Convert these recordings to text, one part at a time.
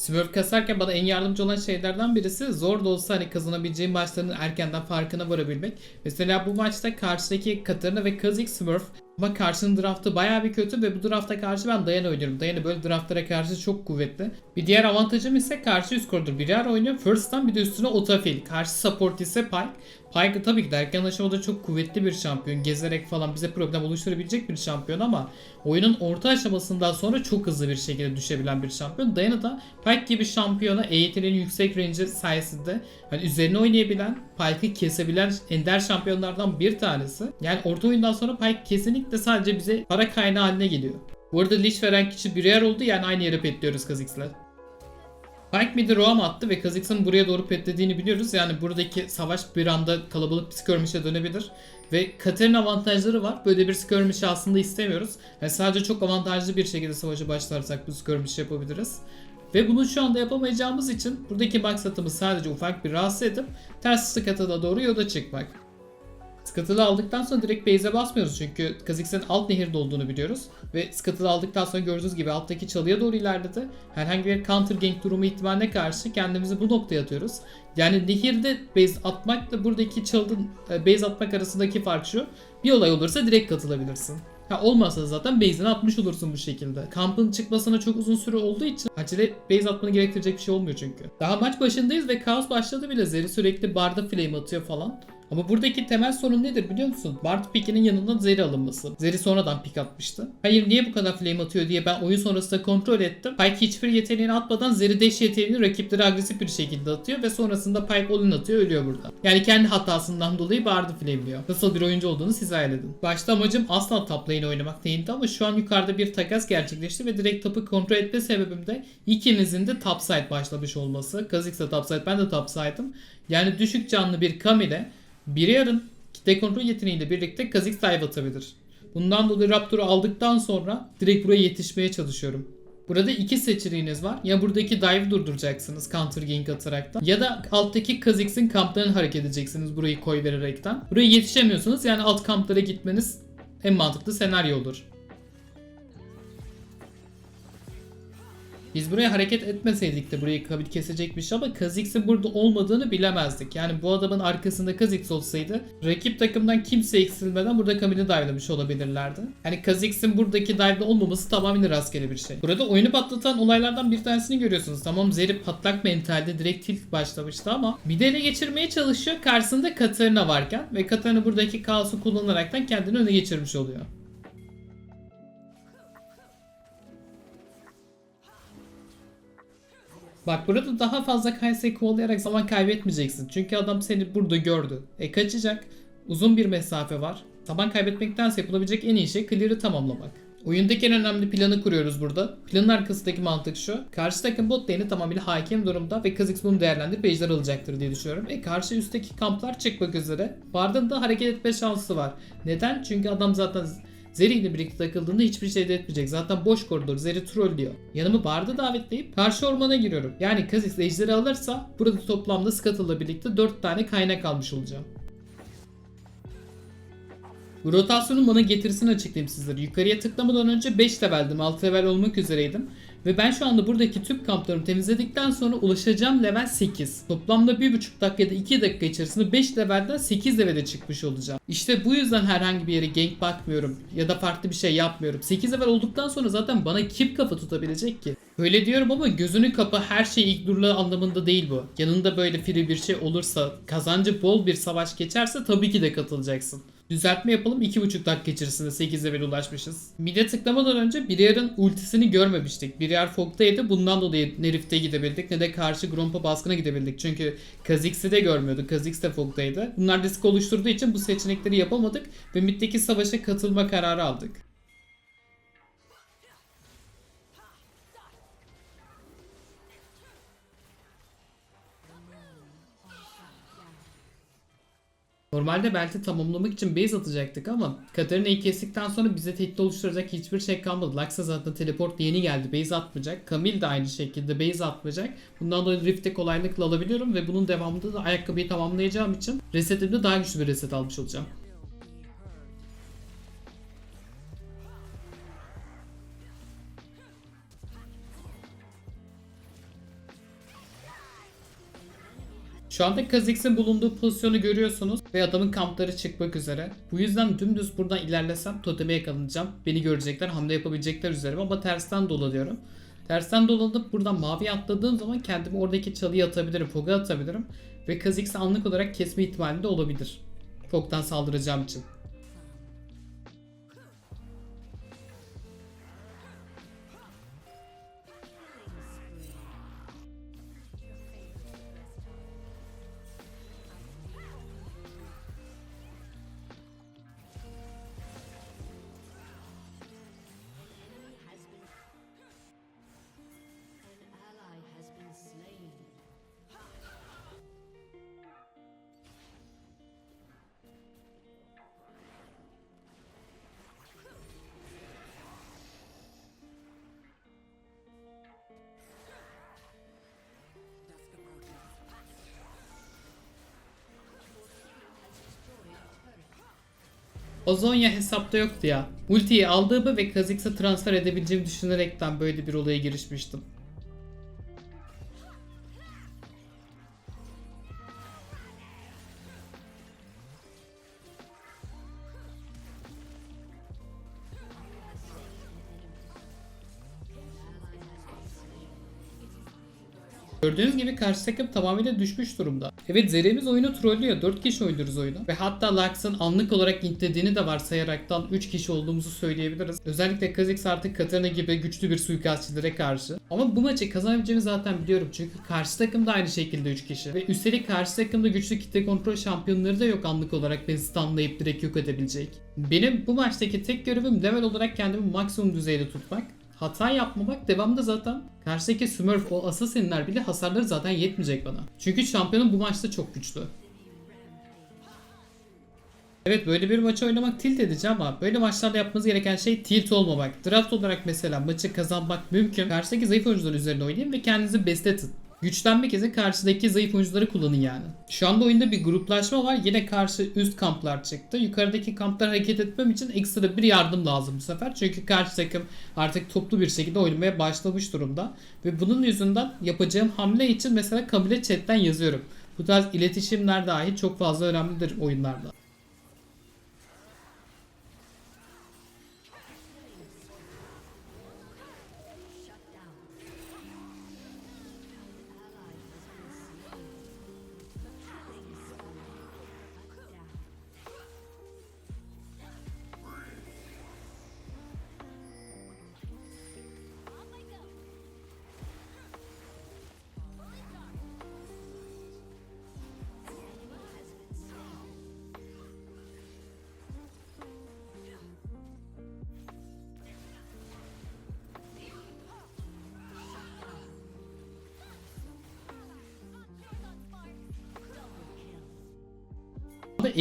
Smurf kasarken bana en yardımcı olan şeylerden birisi zor da olsa hani kazanabileceğim maçların erkenden farkına varabilmek. Mesela bu maçta karşıdaki Katarina ve Kazik Smurf ama karşının draftı baya bir kötü ve bu drafta karşı ben Dayan oynuyorum. Dayan'ı böyle draftlara karşı çok kuvvetli. Bir diğer avantajım ise karşı üst koridor bir yer oynuyor. First'tan bir de üstüne Otafil. Karşı support ise Pike. Pike tabii ki de erken aşamada çok kuvvetli bir şampiyon. Gezerek falan bize problem oluşturabilecek bir şampiyon ama oyunun orta aşamasından sonra çok hızlı bir şekilde düşebilen bir şampiyon. Dayan'ı da Pike gibi şampiyona EYT'nin yüksek range sayesinde hani üzerine oynayabilen, Pike'ı kesebilen ender şampiyonlardan bir tanesi. Yani orta oyundan sonra Pike kesinlikle sadece bize para kaynağı haline geliyor. Bu arada Lich veren kişi bir yer oldu yani aynı yere petliyoruz Kha'Zix'le. Pike mid'i roam attı ve Kha'Zix'in buraya doğru petlediğini biliyoruz. Yani buradaki savaş bir anda kalabalık bir skirmish'e dönebilir. Ve Kater'in avantajları var. Böyle bir skirmish'i aslında istemiyoruz. Yani sadece çok avantajlı bir şekilde savaşa başlarsak bu skirmish yapabiliriz. Ve bunu şu anda yapamayacağımız için buradaki maksatımız sadece ufak bir rahatsız edip ters Scuttle'a doğru yola çıkmak. Scuttle'ı aldıktan sonra direkt base'e basmıyoruz çünkü Kha'Zix'in alt nehirde olduğunu biliyoruz. Ve Scuttle'ı aldıktan sonra gördüğünüz gibi alttaki çalıya doğru ilerledi. Herhangi bir counter gank durumu ihtimaline karşı kendimizi bu noktaya atıyoruz. Yani nehirde base atmakla buradaki çalın e, base atmak arasındaki fark şu. Bir olay olursa direkt katılabilirsin. Ha olmazsa zaten base'ini atmış olursun bu şekilde. Kampın çıkmasına çok uzun süre olduğu için acele base atmanı gerektirecek bir şey olmuyor çünkü. Daha maç başındayız ve kaos başladı bile. Zeri sürekli barda flame atıyor falan. Ama buradaki temel sorun nedir biliyor musun? Bard pick'inin yanında Zeri alınması. Zeri sonradan pick atmıştı. Hayır niye bu kadar flame atıyor diye ben oyun sonrasında kontrol ettim. Pike hiçbir yeteneğini atmadan Zeri dash yeteneğini rakiplere agresif bir şekilde atıyor ve sonrasında Pike all atıyor ölüyor burada. Yani kendi hatasından dolayı Bard'ı flameliyor. Nasıl bir oyuncu olduğunu siz hayal edin. Başta amacım asla top lane oynamak değildi ama şu an yukarıda bir takas gerçekleşti ve direkt tapı kontrol etme sebebim de ikinizin de topside başlamış olması. Kha'Zix de topside ben de topside'ım. Yani düşük canlı bir Camille biri yarın kitle kontrol yeteneğiyle birlikte Kha'Zix dive atabilir. Bundan dolayı Raptor'u aldıktan sonra direkt buraya yetişmeye çalışıyorum. Burada iki seçeneğiniz var. Ya buradaki dive durduracaksınız counter gank ataraktan ya da alttaki Kha'Zix'in kamplarını hareket edeceksiniz burayı koy vererekten. Buraya yetişemiyorsunuz yani alt kamplara gitmeniz en mantıklı senaryo olur. Biz buraya hareket etmeseydik de burayı kabul kesecekmiş ama Kha'Zix'in burada olmadığını bilemezdik. Yani bu adamın arkasında Kha'Zix olsaydı rakip takımdan kimse eksilmeden burada Camille'i dive'lamış olabilirlerdi. Yani Kha'Zix'in buradaki dive'da olmaması tamamen rastgele bir şey. Burada oyunu patlatan olaylardan bir tanesini görüyorsunuz. Tamam Zeri patlak mentalde direkt tilt başlamıştı ama de ele geçirmeye çalışıyor karşısında Katarina varken ve Katarina buradaki kaosu kullanaraktan kendini öne geçirmiş oluyor. Bak burada daha fazla Kayseri kovalayarak zaman kaybetmeyeceksin. Çünkü adam seni burada gördü. E kaçacak. Uzun bir mesafe var. Zaman kaybetmektense yapılabilecek en iyi şey clear'ı tamamlamak. Oyundaki en önemli planı kuruyoruz burada. Planın arkasındaki mantık şu. Karşı takım bot lane'i tamamıyla hakim durumda ve Kha'Zix bunu değerlendirip ejder alacaktır diye düşünüyorum. E karşı üstteki kamplar çıkmak üzere. Bard'ın da hareket etme şansı var. Neden? Çünkü adam zaten Zeri ile birlikte takıldığında hiçbir şey de etmeyecek. Zaten boş koridor. Zeri trollüyor. Yanımı barda davetleyip karşı ormana giriyorum. Yani Kha'Zix ejderi alırsa burada toplamda Scuttle'la birlikte 4 tane kaynak almış olacağım. Bu rotasyonun bana getirisini açıklayayım sizlere. Yukarıya tıklamadan önce 5 leveldim. 6 level olmak üzereydim. Ve ben şu anda buradaki tüm kamplarımı temizledikten sonra ulaşacağım level 8. Toplamda 1,5 dakika ya da 2 dakika içerisinde 5 levelden 8 levele çıkmış olacağım. İşte bu yüzden herhangi bir yere gank bakmıyorum ya da farklı bir şey yapmıyorum. 8 level olduktan sonra zaten bana kim kafa tutabilecek ki? Böyle diyorum ama gözünü kapa her şey ilk durla anlamında değil bu. Yanında böyle free bir şey olursa, kazancı bol bir savaş geçerse tabii ki de katılacaksın. Düzeltme yapalım 2,5 dakika içerisinde 8 level ulaşmışız. Mide tıklamadan önce Briar'ın ultisini görmemiştik. Briar Fog'daydı. Bundan dolayı ne Rift'e gidebildik ne de karşı Gromp'a baskına gidebildik. Çünkü Kha'Zix'i de görmüyorduk. Kha'Zix de Fog'daydı. Bunlar risk oluşturduğu için bu seçenekleri yapamadık ve middeki savaşa katılma kararı aldık. Normalde belki tamamlamak için base atacaktık ama Katarina'yı kestikten sonra bize tehdit oluşturacak hiçbir şey kalmadı. Laksa zaten teleport yeni geldi. Base atmayacak. Camille de aynı şekilde base atmayacak. Bundan dolayı Rift'e kolaylıkla alabiliyorum ve bunun devamında da ayakkabıyı tamamlayacağım için resetimde daha güçlü bir reset almış olacağım. Şu anda Kha'Zix'in bulunduğu pozisyonu görüyorsunuz ve adamın kampları çıkmak üzere. Bu yüzden dümdüz buradan ilerlesem toteme yakalanacağım. Beni görecekler, hamle yapabilecekler üzerime ama tersten dolanıyorum. Tersten dolanıp buradan mavi atladığım zaman kendimi oradaki çalıya atabilirim, foga atabilirim. Ve Kha'Zix'i anlık olarak kesme ihtimali de olabilir. Fog'dan saldıracağım için. Ozonya hesapta yoktu ya. Ultiyi aldığımı ve Kha'Zix'e transfer edebileceğimi düşünerekten böyle bir olaya girişmiştim. Gördüğünüz gibi karşı takım tamamıyla düşmüş durumda. Evet Zeremiz oyunu trollüyor. 4 kişi oynuyoruz oyunu. Ve hatta Lux'ın anlık olarak intlediğini de varsayaraktan 3 kişi olduğumuzu söyleyebiliriz. Özellikle Kha'Zix artık Katarina gibi güçlü bir suikastçilere karşı. Ama bu maçı kazanabileceğimi zaten biliyorum. Çünkü karşı takım da aynı şekilde 3 kişi. Ve üstelik karşı takımda güçlü kitle kontrol şampiyonları da yok anlık olarak beni stunlayıp direkt yok edebilecek. Benim bu maçtaki tek görevim level olarak kendimi maksimum düzeyde tutmak. Hata yapmamak devamında zaten karşıdaki Smurf o Assassin'ler bile hasarları zaten yetmeyecek bana. Çünkü şampiyonum bu maçta çok güçlü. Evet böyle bir maçı oynamak tilt edici ama böyle maçlarda yapmanız gereken şey tilt olmamak. Draft olarak mesela maçı kazanmak mümkün. Karşıdaki zayıf oyuncular üzerine oynayın ve kendinizi besletin. Güçlenmek için karşıdaki zayıf oyuncuları kullanın yani. Şu anda oyunda bir gruplaşma var. Yine karşı üst kamplar çıktı. Yukarıdaki kamplar hareket etmem için ekstra bir yardım lazım bu sefer. Çünkü karşı takım artık toplu bir şekilde oynamaya başlamış durumda. Ve bunun yüzünden yapacağım hamle için mesela kabile chatten yazıyorum. Bu tarz iletişimler dahi çok fazla önemlidir oyunlarda.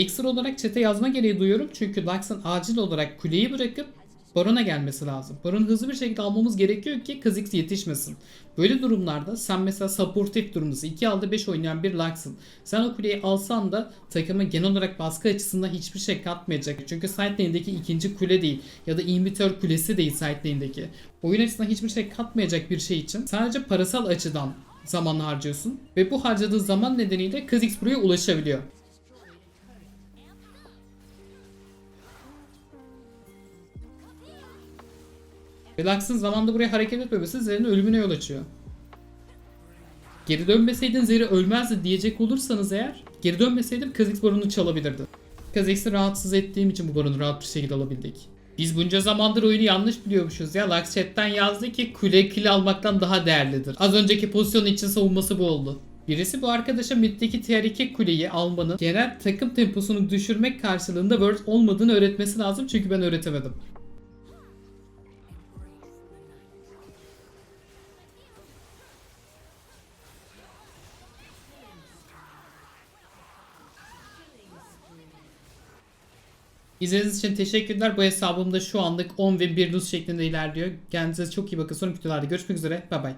Ekstra olarak çete yazma gereği duyuyorum çünkü Lux'ın acil olarak kuleyi bırakıp Baron'a gelmesi lazım. Baron'u hızlı bir şekilde almamız gerekiyor ki Kha'Zix yetişmesin. Böyle durumlarda sen mesela supportif durumdasın. 2 aldı 5 oynayan bir Lux'ın. Sen o kuleyi alsan da takıma genel olarak baskı açısından hiçbir şey katmayacak. Çünkü side lane'deki ikinci kule değil ya da inhibitor kulesi değil side lane'deki. Oyun açısından hiçbir şey katmayacak bir şey için sadece parasal açıdan zaman harcıyorsun. Ve bu harcadığı zaman nedeniyle Kha'Zix buraya ulaşabiliyor. Relax'ın zamanda buraya hareket etmemesi Zer'in ölümüne yol açıyor. Geri dönmeseydin Zeri ölmezdi diyecek olursanız eğer geri dönmeseydim Kha'Zix baronu çalabilirdi. Kha'Zix'i rahatsız ettiğim için bu baronu rahat bir şekilde alabildik. Biz bunca zamandır oyunu yanlış biliyormuşuz ya. Lux chatten yazdı ki kule kill almaktan daha değerlidir. Az önceki pozisyon için savunması bu oldu. Birisi bu arkadaşa middeki tier 2 kuleyi almanın genel takım temposunu düşürmek karşılığında word olmadığını öğretmesi lazım çünkü ben öğretemedim. İzlediğiniz için teşekkürler. Bu hesabımda şu anlık 10 ve 1 luz şeklinde ilerliyor. Kendinize çok iyi bakın. Sonraki videolarda görüşmek üzere. Bay bay.